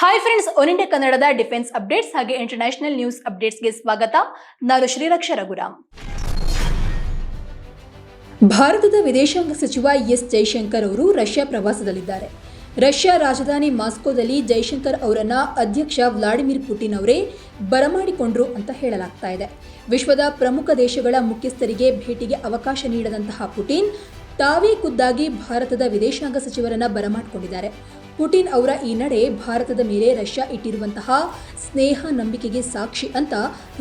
Hi friends one India ಕನ್ನಡದ defence updates ಹಾಗೆ international news ಅಪ್ಡೇಟ್ಸ್ಗೆ ಸ್ವಾಗತ. ನಾನು ಶ್ರೀರಕ್ಷ ರಘುರಾಮ್. ಭಾರತದ ವಿದೇಶಾಂಗ ಸಚಿವ ಎಸ್ ಜೈಶಂಕರ್ ಅವರು ರಷ್ಯಾ ಪ್ರವಾಸದಲ್ಲಿದ್ದಾರೆ. ರಷ್ಯಾ ರಾಜಧಾನಿ ಮಾಸ್ಕೋದಲ್ಲಿ ಜೈಶಂಕರ್ ಅವರನ್ನ ಅಧ್ಯಕ್ಷ ವ್ಲಾಡಿಮಿರ್ ಪುಟಿನ್ ಅವರೇ ಬರಮಾಡಿಕೊಂಡ್ರು ಅಂತ ಹೇಳಲಾಗ್ತಾ ಇದೆ. ವಿಶ್ವದ ಪ್ರಮುಖ ದೇಶಗಳ ಮುಖ್ಯಸ್ಥರಿಗೆ ಭೇಟಿಗೆ ಅವಕಾಶ ನೀಡದಂತಹ ಪುಟಿನ್ ತಾವೇ ಖುದ್ದಾಗಿ ಭಾರತದ ವಿದೇಶಾಂಗ ಸಚಿವರನ್ನ ಬರಮಾಡಿಕೊಂಡಿದ್ದಾರೆ. ಪುಟಿನ್ ಅವರ ಈ ನಡೆ ಭಾರತದ ಮೇಲೆ ರಷ್ಯಾ ಇಟ್ಟಿರುವಂತಹ ಸ್ನೇಹ ನಂಬಿಕೆಗೆ ಸಾಕ್ಷಿ ಅಂತ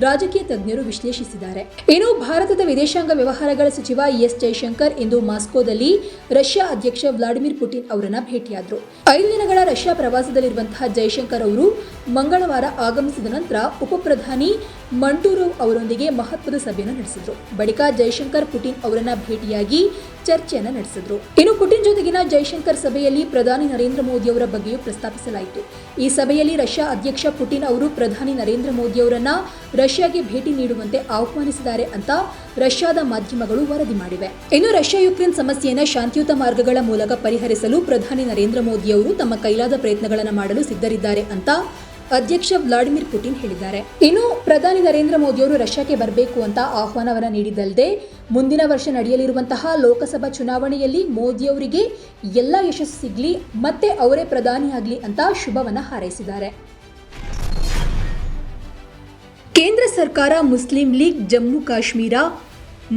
ರಾಜಕೀಯ ತಜ್ಞರು ವಿಶ್ಲೇಷಿಸಿದ್ದಾರೆ. ಇನ್ನು ಭಾರತದ ವಿದೇಶಾಂಗ ವ್ಯವಹಾರಗಳ ಸಚಿವ ಎಸ್ ಜೈಶಂಕರ್ ಇಂದು ಮಾಸ್ಕೋದಲ್ಲಿ ರಷ್ಯಾ ಅಧ್ಯಕ್ಷ ವ್ಲಾಡಿಮಿರ್ ಪುಟಿನ್ ಅವರನ್ನ ಭೇಟಿಯಾದರು. ಐದು ದಿನಗಳ ರಷ್ಯಾ ಪ್ರವಾಸದಲ್ಲಿರುವಂತಹ ಜೈಶಂಕರ್ ಅವರು ಮಂಗಳವಾರ ಆಗಮಿಸಿದ ನಂತರ ಉಪಪ್ರಧಾನಿ ಮಂಟೂರೋವ್ ಅವರೊಂದಿಗೆ ಮಹತ್ವದ ಸಭೆಯನ್ನು ನಡೆಸಿದ್ರು. ಬಳಿಕ ಜೈಶಂಕರ್ ಪುಟಿನ್ ಅವರನ್ನ ಭೇಟಿಯಾಗಿ ಚರ್ಚೆಯನ್ನು ನಡೆಸಿದ್ರು. ಇನ್ನು ಪುಟಿನ್ ಜೊತೆಗಿನ ಜೈಶಂಕರ್ ಸಭೆಯಲ್ಲಿ ಪ್ರಧಾನಿ ನರೇಂದ್ರ ಮೋದಿ ಅವರ ಬಗ್ಗೆಯೂ ಪ್ರಸ್ತಾಪಿಸಲಾಯಿತು. ಈ ಸಭೆಯಲ್ಲಿ ರಷ್ಯಾ ಅಧ್ಯಕ್ಷ ಪುಟಿನ್ ಅವರು ಪ್ರಧಾನಿ ನರೇಂದ್ರ ಮೋದಿ ಅವರನ್ನ ರಷ್ಯಾಗೆ ಭೇಟಿ ನೀಡುವಂತೆ ಆಹ್ವಾನಿಸಿದ್ದಾರೆ ಅಂತ ರಷ್ಯಾದ ಮಾಧ್ಯಮಗಳು ವರದಿ ಮಾಡಿವೆ. ಇನ್ನು ರಷ್ಯಾ ಯುಕ್ರೇನ್ ಸಮಸ್ಯೆಯನ್ನು ಶಾಂತಿಯುತ ಮಾರ್ಗಗಳ ಮೂಲಕ ಪರಿಹರಿಸಲು ಪ್ರಧಾನಿ ನರೇಂದ್ರ ಮೋದಿ ಅವರು ತಮ್ಮ ಕೈಲಾದ ಪ್ರಯತ್ನಗಳನ್ನು ಮಾಡಲು ಸಿದ್ಧರಿದ್ದಾರೆ ಅಂತ ಅಧ್ಯಕ್ಷ ವ್ಲಾಡಿಮಿರ್ ಪುಟಿನ್ ಹೇಳಿದ್ದಾರೆ. ಇನ್ನು ಪ್ರಧಾನಿ ನರೇಂದ್ರ ಮೋದಿಯವರು ರಷ್ಯಾಕ್ಕೆ ಬರಬೇಕು ಅಂತ ಆಹ್ವಾನವನ್ನ ನೀಡಿದ್ದಲ್ಲದೆ ಮುಂದಿನ ವರ್ಷ ನಡೆಯಲಿರುವಂತಹ ಲೋಕಸಭಾ ಚುನಾವಣೆಯಲ್ಲಿ ಮೋದಿಯವರಿಗೆ ಎಲ್ಲ ಯಶಸ್ಸು ಸಿಗ್ಲಿ, ಮತ್ತೆ ಅವರೇ ಪ್ರಧಾನಿಯಾಗಲಿ ಅಂತ ಶುಭವನ್ನು ಹಾರೈಸಿದ್ದಾರೆ. ಕೇಂದ್ರ ಸರ್ಕಾರ ಮುಸ್ಲಿಂ ಲೀಗ್ ಜಮ್ಮು ಕಾಶ್ಮೀರ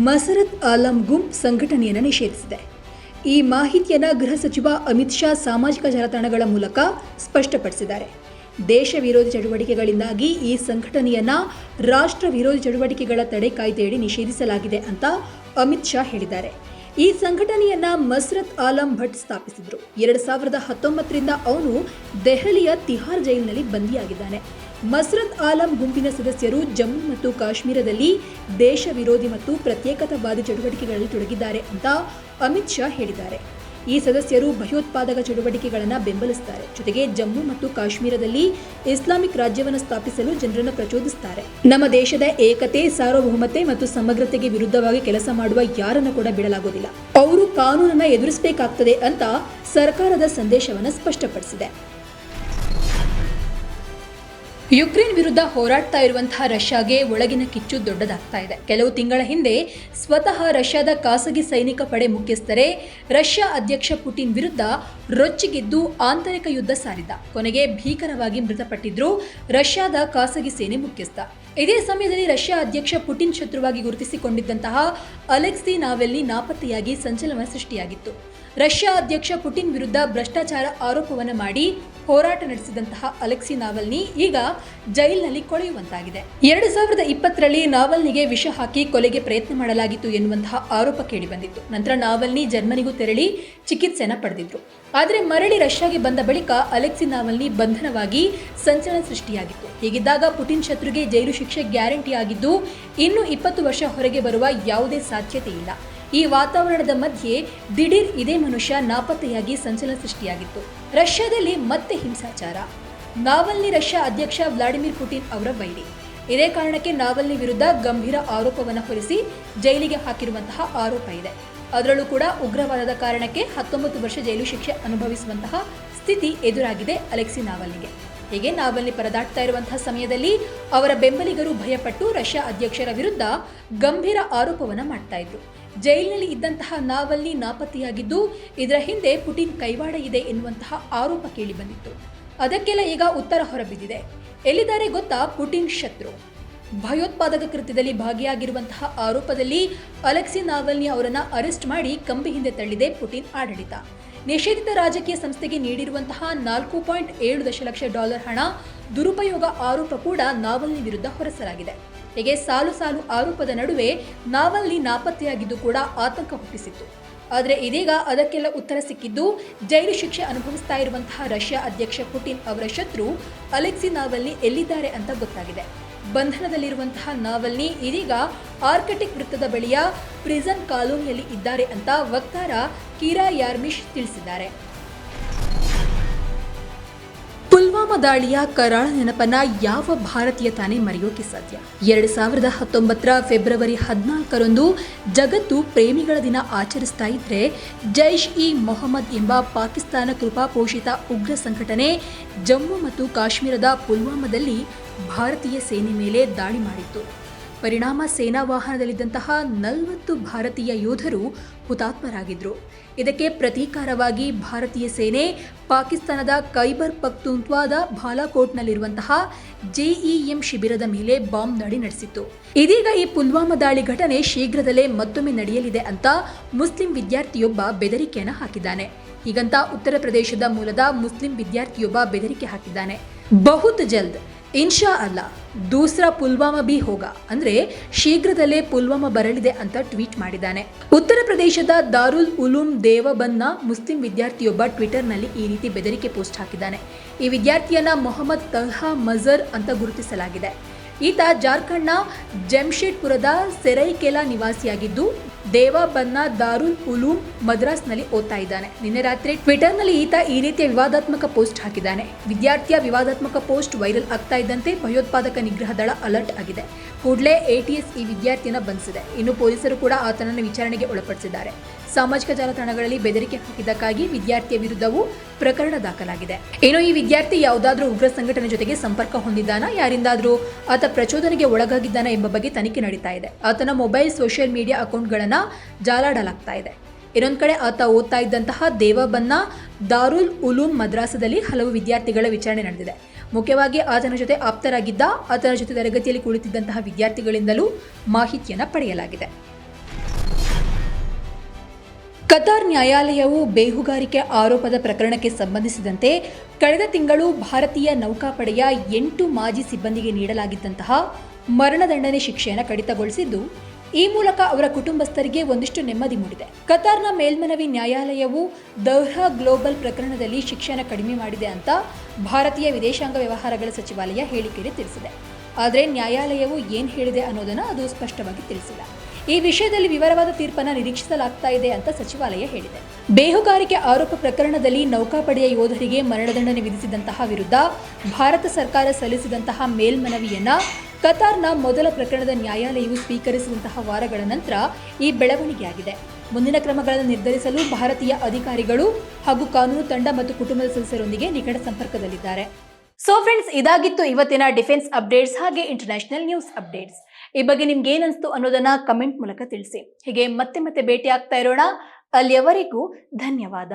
ಮಸರತ್ ಆಲಂ ಗುಂಪ್ ಸಂಘಟನೆಯನ್ನು ನಿಷೇಧಿಸಿದೆ. ಈ ಮಾಹಿತಿಯನ್ನು ಗೃಹ ಸಚಿವ ಅಮಿತ್ ಶಾ ಸಾಮಾಜಿಕ ಜಾಲತಾಣಗಳ ಮೂಲಕ ಸ್ಪಷ್ಟಪಡಿಸಿದ್ದಾರೆ. ದೇಶ ವಿರೋಧಿ ಚಟುವಟಿಕೆಗಳಿಂದಾಗಿ ಈ ಸಂಘಟನೆಯನ್ನ ರಾಷ್ಟ್ರ ವಿರೋಧಿ ಚಟುವಟಿಕೆಗಳ ತಡೆ ಕಾಯ್ದೆಯಡಿ ನಿಷೇಧಿಸಲಾಗಿದೆ ಅಂತ ಅಮಿತ್ ಶಾ ಹೇಳಿದ್ದಾರೆ. ಈ ಸಂಘಟನೆಯನ್ನ ಮಸ್ರತ್ ಆಲಂ ಭಟ್ ಸ್ಥಾಪಿಸಿದ್ರು. ಎರಡು ಸಾವಿರದ ಹತ್ತೊಂಬತ್ತರಿಂದ ಅವನು ದೆಹಲಿಯ ತಿಹಾರ್ ಜೈಲಿನಲ್ಲಿ ಬಂದಿಯಾಗಿದ್ದಾನೆ. ಮಸ್ರತ್ ಆಲಂ ಗುಂಪಿನ ಸದಸ್ಯರು ಜಮ್ಮು ಮತ್ತು ಕಾಶ್ಮೀರದಲ್ಲಿ ದೇಶ ವಿರೋಧಿ ಮತ್ತು ಪ್ರತ್ಯೇಕತಾವಾದಿ ಚಟುವಟಿಕೆಗಳಲ್ಲಿ ತೊಡಗಿದ್ದಾರೆ ಅಂತ ಅಮಿತ್ ಶಾ ಹೇಳಿದ್ದಾರೆ. ಈ ಸದಸ್ಯರು ಭಯೋತ್ಪಾದಕ ಚಟುವಟಿಕೆಗಳನ್ನು ಬೆಂಬಲಿಸುತ್ತಾರೆ ಜೊತೆಗೆ ಜಮ್ಮು ಮತ್ತು ಕಾಶ್ಮೀರದಲ್ಲಿ ಇಸ್ಲಾಮಿಕ್ ರಾಜ್ಯವನ್ನು ಸ್ಥಾಪಿಸಲು ಜನರನ್ನು ಪ್ರಚೋದಿಸುತ್ತಾರೆ ನಮ್ಮ ದೇಶದ ಏಕತೆ, ಸಾರ್ವಭೌಮತೆ ಮತ್ತು ಸಮಗ್ರತೆಗೆ ವಿರುದ್ಧವಾಗಿ ಕೆಲಸ ಮಾಡುವ ಯಾರನ್ನು ಕೂಡ ಬಿಡಲಾಗುವುದಿಲ್ಲ. ಅವರು ಕಾನೂನನ್ನ ಎದುರಿಸಬೇಕಾಗ್ತದೆ ಅಂತ ಸರ್ಕಾರದ ಸಂದೇಶವನ್ನು ಸ್ಪಷ್ಟಪಡಿಸಿದೆ. ಯುಕ್ರೇನ್ ವಿರುದ್ಧ ಹೋರಾಡ್ತಾ ಇರುವಂತಹ ರಷ್ಯಾಗೆ ಒಳಗಿನ ಕಿಚ್ಚು ದೊಡ್ಡದಾಗ್ತಾ ಇದೆ. ಕೆಲವು ತಿಂಗಳ ಹಿಂದೆ ಸ್ವತಃ ರಷ್ಯಾದ ಖಾಸಗಿ ಸೈನಿಕ ಪಡೆ ಮುಖ್ಯಸ್ಥರೇ ರಷ್ಯಾ ಅಧ್ಯಕ್ಷ ಪುಟಿನ್ ವಿರುದ್ಧ ರೊಚ್ಚಿಗೆದ್ದು ಆಂತರಿಕ ಯುದ್ಧ ಸಾರಿದ್ದ ಕೊನೆಗೆ ಭೀಕರವಾಗಿ ಮೃತಪಟ್ಟಿದ್ರು ರಷ್ಯಾದ ಖಾಸಗಿ ಸೇನೆ ಮುಖ್ಯಸ್ಥ. ಇದೇ ಸಮಯದಲ್ಲಿ ರಷ್ಯಾ ಅಧ್ಯಕ್ಷ ಪುಟಿನ್ ಶತ್ರುವಾಗಿ ಗುರುತಿಸಿಕೊಂಡಿದ್ದಂತಹ ಅಲೆಕ್ಸಿ ನಾವೆಲ್ಲಿ ನಾಪತ್ತೆಯಾಗಿ ಸಂಚಲನ ಸೃಷ್ಟಿಯಾಗಿತ್ತು. ರಷ್ಯಾ ಅಧ್ಯಕ್ಷ ಪುಟಿನ್ ವಿರುದ್ಧ ಭ್ರಷ್ಟಾಚಾರ ಆರೋಪವನ್ನು ಮಾಡಿ ಹೋರಾಟ ನಡೆಸಿದಂತಹ ಅಲೆಕ್ಸಿ ನಾವಲ್ನಿ ಈಗ ಜೈಲಿನಲ್ಲಿ ಕೊಳೆಯುವಂತಾಗಿದೆ. ಎರಡು ಸಾವಿರದ ಇಪ್ಪತ್ತರಲ್ಲಿ ನಾವಲ್ನಿಗೆ ವಿಷ ಹಾಕಿ ಕೊಲೆಗೆ ಪ್ರಯತ್ನ ಮಾಡಲಾಗಿತ್ತು ಎನ್ನುವಂತಹ ಆರೋಪ ಕೇಳಿಬಂದಿತ್ತು ನಂತರ ನಾವಲ್ನಿ ಜರ್ಮನಿಗೂ ತೆರಳಿ ಚಿಕಿತ್ಸೆನ ಪಡೆದಿದ್ರು. ಆದರೆ ಮರಳಿ ರಷ್ಯಾಗೆ ಬಂದ ಬಳಿಕ ಅಲೆಕ್ಸಿ ನಾವಲ್ನಿ ಬಂಧನವಾಗಿ ಸಂಚಲನ ಸೃಷ್ಟಿಯಾಗಿತ್ತು. ಹೀಗಿದ್ದಾಗ ಪುಟಿನ್ ಶತ್ರುಗೆ ಜೈಲು ಶಿಕ್ಷೆ ಗ್ಯಾರಂಟಿ ಆಗಿದ್ದು, ಇನ್ನು ಇಪ್ಪತ್ತು ವರ್ಷ ಹೊರಗೆ ಬರುವ ಯಾವುದೇ ಸಾಧ್ಯತೆ ಇಲ್ಲ. ಈ ವಾತಾವರಣದ ಮಧ್ಯೆ ದಿಢೀರ್ ಇದೇ ಮನುಷ್ಯ ನಾಪತ್ತೆಯಾಗಿ ಸಂಚಲನ ಸೃಷ್ಟಿಯಾಗಿತ್ತು. ರಷ್ಯಾದಲ್ಲಿ ಮತ್ತೆ ಹಿಂಸಾಚಾರ. ನಾವಲ್ನಿ ರಷ್ಯಾ ಅಧ್ಯಕ್ಷ ವ್ಲಾಡಿಮಿರ್ ಪುಟಿನ್ ಅವರ ವೈರಿ. ಇದೇ ಕಾರಣಕ್ಕೆ ನಾವಲ್ನಿ ವಿರುದ್ಧ ಗಂಭೀರ ಆರೋಪವನ್ನು ಹೊರಿಸಿ ಜೈಲಿಗೆ ಹಾಕಿರುವಂತಹ ಆರೋಪ ಇದೆ. ಅದರಲ್ಲೂ ಕೂಡ ಉಗ್ರವಾದದ ಕಾರಣಕ್ಕೆ ಹತ್ತೊಂಬತ್ತು ವರ್ಷ ಜೈಲು ಶಿಕ್ಷೆ ಅನುಭವಿಸುವಂತಹ ಸ್ಥಿತಿ ಎದುರಾಗಿದೆ ಅಲೆಕ್ಸಿ ನಾವಲ್ನಿಗೆ ಹೀಗೆ ನಾವಲ್ಲಿ ಪರದಾಡ್ತಾ ಇರುವಂತಹ ಸಮಯದಲ್ಲಿ ಅವರ ಬೆಂಬಲಿಗರು ಭಯಪಟ್ಟು ರಷ್ಯಾ ಅಧ್ಯಕ್ಷರ ವಿರುದ್ಧ ಗಂಭೀರ ಆರೋಪವನ್ನು ಮಾಡ್ತಾ ಇದ್ರು. ಜೈಲಿನಲ್ಲಿ ಇದ್ದಂತಹ ನಾವಲ್ಲಿ ನಾಪತ್ತೆಯಾಗಿದ್ದು, ಇದರ ಹಿಂದೆ ಪುಟಿನ್ ಕೈವಾಡ ಇದೆ ಎನ್ನುವಂತಹ ಆರೋಪ ಕೇಳಿಬಂದಿತ್ತು ಅದಕ್ಕೆಲ್ಲ ಈಗ ಉತ್ತರ ಹೊರಬಿದ್ದಿದೆ. ಎಲ್ಲಿದ್ದಾರೆ ಗೊತ್ತಾ ಪುಟಿನ್ ಶತ್ರು? ಭಯೋತ್ಪಾದಕ ಕೃತ್ಯದಲ್ಲಿ ಭಾಗಿಯಾಗಿರುವಂತಹ ಆರೋಪದಲ್ಲಿ ಅಲೆಕ್ಸಿ ನಾವಲ್ನಿ ಅವರನ್ನ ಅರೆಸ್ಟ್ ಮಾಡಿ ಕಂಬಿ ಹಿಂದೆ ತಳ್ಳಿದೆ ಪುಟಿನ್ ಆಡಳಿತ. ನಿಷೇಧಿತ ರಾಜಕೀಯ ಸಂಸ್ಥೆಗೆ ನೀಡಿರುವಂತಹ ನಾಲ್ಕು ಪಾಯಿಂಟ್ ಏಳು ದಶಲಕ್ಷ ಡಾಲರ್ ಹಣ ದುರುಪಯೋಗ ಆರೋಪ ಕೂಡ ನಾವಲ್ನಿ ವಿರುದ್ಧ ಹೊರಸಲಾಗಿದೆ. ಹೀಗೆ ಸಾಲು ಸಾಲು ಆರೋಪದ ನಡುವೆ ನಾವಲ್ನಿ ನಾಪತ್ತೆಯಾಗಿದ್ದು ಕೂಡ ಆತಂಕ ಹುಟ್ಟಿಸಿತ್ತು. ಆದರೆ ಇದೀಗ ಅದಕ್ಕೆಲ್ಲ ಉತ್ತರ ಸಿಕ್ಕಿದ್ದು ಜೈಲು ಶಿಕ್ಷೆ ಅನುಭವಿಸ್ತಾ ಇರುವಂತಹ ರಷ್ಯಾ ಅಧ್ಯಕ್ಷ ಪುಟಿನ್ ಅವರ ಶತ್ರು ಅಲೆಕ್ಸಿ ನಾವಲ್ನಿ ಎಲ್ಲಿದ್ದಾರೆ ಅಂತ ಗೊತ್ತಾಗಿದೆ. ಬಂಧನದಲ್ಲಿರುವಂತಹ ನಾವಲ್ನಿ ಇದೀಗ ಆರ್ಕಟಿಕ್ ವೃತ್ತದ ಬಳಿಯ ಪ್ರಿಸನ್ ಕಾಲೋನಿಯಲ್ಲಿ ಇದ್ದಾರೆ ಅಂತ ವಕ್ತಾರ ಕೀರಾ ಯಾರ್ಮಿಶ್ ತಿಳಿಸಿದ್ದಾರೆ. ಪುಲ್ವಾಮಾ ದಾಳಿಯ ಕರಾಳ ನೆನಪನ್ನ ಯಾವ ಭಾರತೀಯ ತಾನೇ ಮರೆಯೋಕೆ ಸಾಧ್ಯ? ಎರಡ್ ಸಾವಿರದ ಹತ್ತೊಂಬತ್ತರ ಫೆಬ್ರವರಿ ಹದಿನಾಲ್ಕರಂದು ಜಗತ್ತು ಪ್ರೇಮಿಗಳ ದಿನ ಆಚರಿಸ್ತಾ ಇದ್ರೆ ಜೈಷ್ ಇ ಮೊಹಮ್ಮದ್ ಎಂಬ ಪಾಕಿಸ್ತಾನ ಕೃಪಾಪೋಷಿತ ಉಗ್ರ ಸಂಘಟನೆ ಜಮ್ಮು ಮತ್ತು ಕಾಶ್ಮೀರದ ಪುಲ್ವಾಮಾದಲ್ಲಿ ಭಾರತೀಯ ಸೇನೆ ಮೇಲೆ ದಾಳಿ ಮಾಡಿತ್ತು. ಪರಿಣಾಮ ಸೇನಾ ವಾಹನದಲ್ಲಿದ್ದಂತಹ ನಲವತ್ತು ಭಾರತೀಯ ಯೋಧರು ಹುತಾತ್ಮರಾಗಿದ್ದರು ಇದಕ್ಕೆ ಪ್ರತೀಕಾರವಾಗಿ ಭಾರತೀಯ ಸೇನೆ, ಪಾಕಿಸ್ತಾನದ ಕೈಬರ್ ಪಕ್ತುಂತ್ವಾದ ಬಾಲಾಕೋಟ್ನಲ್ಲಿರುವಂತಹ ಜೆಇಎಂ ಶಿಬಿರದ ಮೇಲೆ ಬಾಂಬ್ ದಾಳಿ ನಡೆಸಿತ್ತು. ಇದೀಗ ಈ ಪುಲ್ವಾಮಾ ದಾಳಿ ಘಟನೆ ಶೀಘ್ರದಲ್ಲೇ ಮತ್ತೊಮ್ಮೆ ನಡೆಯಲಿದೆ ಅಂತ ಮುಸ್ಲಿಂ ವಿದ್ಯಾರ್ಥಿಯೊಬ್ಬ ಬೆದರಿಕೆಯನ್ನು ಹಾಕಿದ್ದಾನೆ. ಹೀಗಂತ ಉತ್ತರ ಪ್ರದೇಶದ ಮೂಲದ ಮುಸ್ಲಿಂ ವಿದ್ಯಾರ್ಥಿಯೊಬ್ಬ ಬೆದರಿಕೆ ಹಾಕಿದ್ದಾನೆ. ಬಹುತ್ ಜಲ್ದ್ ಇನ್ಶಾ ಅಲ್ಲ ದೂಸ್ರಾ ಪುಲ್ವಾಮಾ ಬಿ ಹೋಗ. ಅಂದ್ರೆ ಶೀಘ್ರದಲ್ಲೇ ಪುಲ್ವಾಮಾ ಬರಲಿದೆ ಅಂತ ಟ್ವೀಟ್ ಮಾಡಿದ್ದಾನೆ. ಉತ್ತರ ಪ್ರದೇಶದ ದಾರುಲ್ ಉಲೂಮ್ ದೇವಬನ್ನ ಮುಸ್ಲಿಂ ವಿದ್ಯಾರ್ಥಿಯೊಬ್ಬ ಟ್ವಿಟರ್ನಲ್ಲಿ ಈ ರೀತಿ ಬೆದರಿಕೆ ಪೋಸ್ಟ್ ಹಾಕಿದ್ದಾನೆ. ಈ ವಿದ್ಯಾರ್ಥಿಯನ್ನ ಮೊಹಮ್ಮದ್ ತಲ್ಹಾ ಮಜರ್ ಅಂತ ಗುರುತಿಸಲಾಗಿದೆ. ಈತ ಜಾರ್ಖಂಡ್ನ ಜಮ್ಶೇಡ್ಪುರದ ಸೆರೈಕೆಲಾ ನಿವಾಸಿಯಾಗಿದ್ದು ದೇವಬನ್ನ ದಾರುಲ್ ಉಲೂಮ್ ಮದ್ರಾಸ್ನಲ್ಲಿ ಓದ್ತಾ ಇದ್ದಾನೆ. ನಿನ್ನೆ ರಾತ್ರಿ ಟ್ವಿಟರ್ನಲ್ಲಿ ಈತ ಈ ರೀತಿಯ ವಿವಾದಾತ್ಮಕ ಪೋಸ್ಟ್ ಹಾಕಿದ್ದಾನೆ. ವಿದ್ಯಾರ್ಥಿಯ ವಿವಾದಾತ್ಮಕ ಪೋಸ್ಟ್ ವೈರಲ್ ಆಗ್ತಾ ಇದ್ದಂತೆ ಭಯೋತ್ಪಾದಕ ನಿಗ್ರಹ ದಳ ಅಲರ್ಟ್ ಆಗಿದೆ. ಕೂಡಲೇ ಎಟಿಎಸ್ ಈ ವಿದ್ಯಾರ್ಥಿಯನ್ನ ಬಂಧಿಸಿದೆ. ಇನ್ನು ಪೊಲೀಸರು ಕೂಡ ಆತನನ್ನು ವಿಚಾರಣೆಗೆ ಒಳಪಡಿಸಿದ್ದಾರೆ. ಸಾಮಾಜಿಕ ಜಾಲತಾಣಗಳಲ್ಲಿ ಬೆದರಿಕೆ ಹಾಕಿದ್ದಕ್ಕಾಗಿ ವಿದ್ಯಾರ್ಥಿಯ ವಿರುದ್ಧವೂ ಪ್ರಕರಣ ದಾಖಲಾಗಿದೆ. ಇನ್ನು ಈ ವಿದ್ಯಾರ್ಥಿ ಯಾವುದಾದ್ರೂ ಉಗ್ರ ಸಂಘಟನೆ ಜೊತೆಗೆ ಸಂಪರ್ಕ ಹೊಂದಿದ್ದಾನಾ? ಯಾರಿಂದಾದ್ರೂ ಆತ ಪ್ರಚೋದನೆಗೆ ಒಳಗಾಗಿದ್ದಾನ ಎಂಬ ಬಗ್ಗೆ ತನಿಖೆ ನಡೀತಾ ಇದೆ. ಆತನ ಮೊಬೈಲ್, ಸೋಷಿಯಲ್ ಮೀಡಿಯಾ ಅಕೌಂಟ್ಗಳನ್ನ ಜಾಲಾಡಲಾಗ್ತಾ ಇದೆ. ಇನ್ನೊಂದು ಕಡೆ ಆತ ಓದ್ತಾ ಇದ್ದಂತಹ ದೇವಬನ್ನ ದಾರುಲ್ ಉಲೂಮ್ ಮದ್ರಾಸದಲ್ಲಿ ಹಲವು ವಿದ್ಯಾರ್ಥಿಗಳ ವಿಚಾರಣೆ ನಡೆದಿದೆ. ಮುಖ್ಯವಾಗಿ ಆತನ ಜೊತೆ ಆಪ್ತರಾಗಿದ್ದ, ಆತನ ಜೊತೆ ತರಗತಿಯಲ್ಲಿ ಕುಳಿತಿದ್ದಂತಹ ವಿದ್ಯಾರ್ಥಿಗಳಿಂದಲೂ ಮಾಹಿತಿಯನ್ನು ಪಡೆಯಲಾಗಿದೆ. ಕತಾರ್ ನ್ಯಾಯಾಲಯವು ಬೇಹುಗಾರಿಕೆ ಆರೋಪದ ಪ್ರಕರಣಕ್ಕೆ ಸಂಬಂಧಿಸಿದಂತೆ ಕಳೆದ ತಿಂಗಳು ಭಾರತೀಯ ನೌಕಾಪಡೆಯ ಎಂಟು ಮಾಜಿ ಸಿಬ್ಬಂದಿಗೆ ನೀಡಲಾಗಿದ್ದಂತಹ ಮರಣದಂಡನೆ ಶಿಕ್ಷೆಯನ್ನು ಕಡಿತಗೊಳಿಸಿದ್ದು, ಈ ಮೂಲಕ ಅವರ ಕುಟುಂಬಸ್ಥರಿಗೆ ಒಂದಿಷ್ಟು ನೆಮ್ಮದಿ ಮೂಡಿದೆ. ಕತಾರ್ನ ಮೇಲ್ಮನವಿ ನ್ಯಾಯಾಲಯವು ದೌಹಾ ಗ್ಲೋಬಲ್ ಪ್ರಕರಣದಲ್ಲಿ ಶಿಕ್ಷೆಯನ್ನು ಕಡಿಮೆ ಮಾಡಿದೆ ಅಂತ ಭಾರತೀಯ ವಿದೇಶಾಂಗ ವ್ಯವಹಾರಗಳ ಸಚಿವಾಲಯ ಹೇಳಿಕೆಯಲ್ಲಿ ತಿಳಿಸಿದೆ. ಆದರೆ ನ್ಯಾಯಾಲಯವು ಏನು ಹೇಳಿದೆ ಅನ್ನೋದನ್ನು ಅದು ಸ್ಪಷ್ಟವಾಗಿ ತಿಳಿಸಿಲ್ಲ. ಈ ವಿಷಯದಲ್ಲಿ ವಿವರವಾದ ತೀರ್ಪನ್ನು ನಿರೀಕ್ಷಿಸಲಾಗ್ತಾ ಇದೆ ಅಂತ ಸಚಿವಾಲಯ ಹೇಳಿದೆ. ಬೇಹುಗಾರಿಕೆ ಆರೋಪ ಪ್ರಕರಣದಲ್ಲಿ ನೌಕಾಪಡೆಯ ಯೋಧರಿಗೆ ಮರಣದಂಡನೆ ವಿಧಿಸಿದಂತಹ ವಿರುದ್ಧ ಭಾರತ ಸರ್ಕಾರ ಸಲ್ಲಿಸಿದಂತಹ ಮೇಲ್ಮನವಿಯನ್ನ ಕತಾರ್ನ ಮೊದಲ ಪ್ರಕರಣದ ನ್ಯಾಯಾಲಯವು ಸ್ವೀಕರಿಸಿದಂತಹ ವಾರಗಳ ನಂತರ ಈ ಬೆಳವಣಿಗೆಯಾಗಿದೆ. ಮುಂದಿನ ಕ್ರಮಗಳನ್ನು ನಿರ್ಧರಿಸಲು ಭಾರತೀಯ ಅಧಿಕಾರಿಗಳು ಹಾಗೂ ಕಾನೂನು ತಂಡ ಮತ್ತು ಕುಟುಂಬದ ಸದಸ್ಯರೊಂದಿಗೆ ನಿಕಟ ಸಂಪರ್ಕದಲ್ಲಿದ್ದಾರೆ. ಸೊ ಫ್ರೆಂಡ್ಸ್, ಇದಾಗಿತ್ತು ಇವತ್ತಿನ ಡಿಫೆನ್ಸ್ ಅಪ್ಡೇಟ್ಸ್ ಹಾಗೆ ಇಂಟರ್ನ್ಯಾಷನಲ್ ನ್ಯೂಸ್ ಅಪ್ಡೇಟ್ಸ್. ಈ ಬಗ್ಗೆ ನಿಮ್ಗೆ ಏನನ್ಸ್ತು ಅನ್ನೋದನ್ನ ಕಮೆಂಟ್ ಮೂಲಕ ತಿಳಿಸಿ. ಹೀಗೆ ಮತ್ತೆ ಮತ್ತೆ ಭೇಟಿ ಆಗ್ತಾ ಇರೋಣ. ಅಲ್ಲಿಯವರೆಗೂ ಧನ್ಯವಾದ.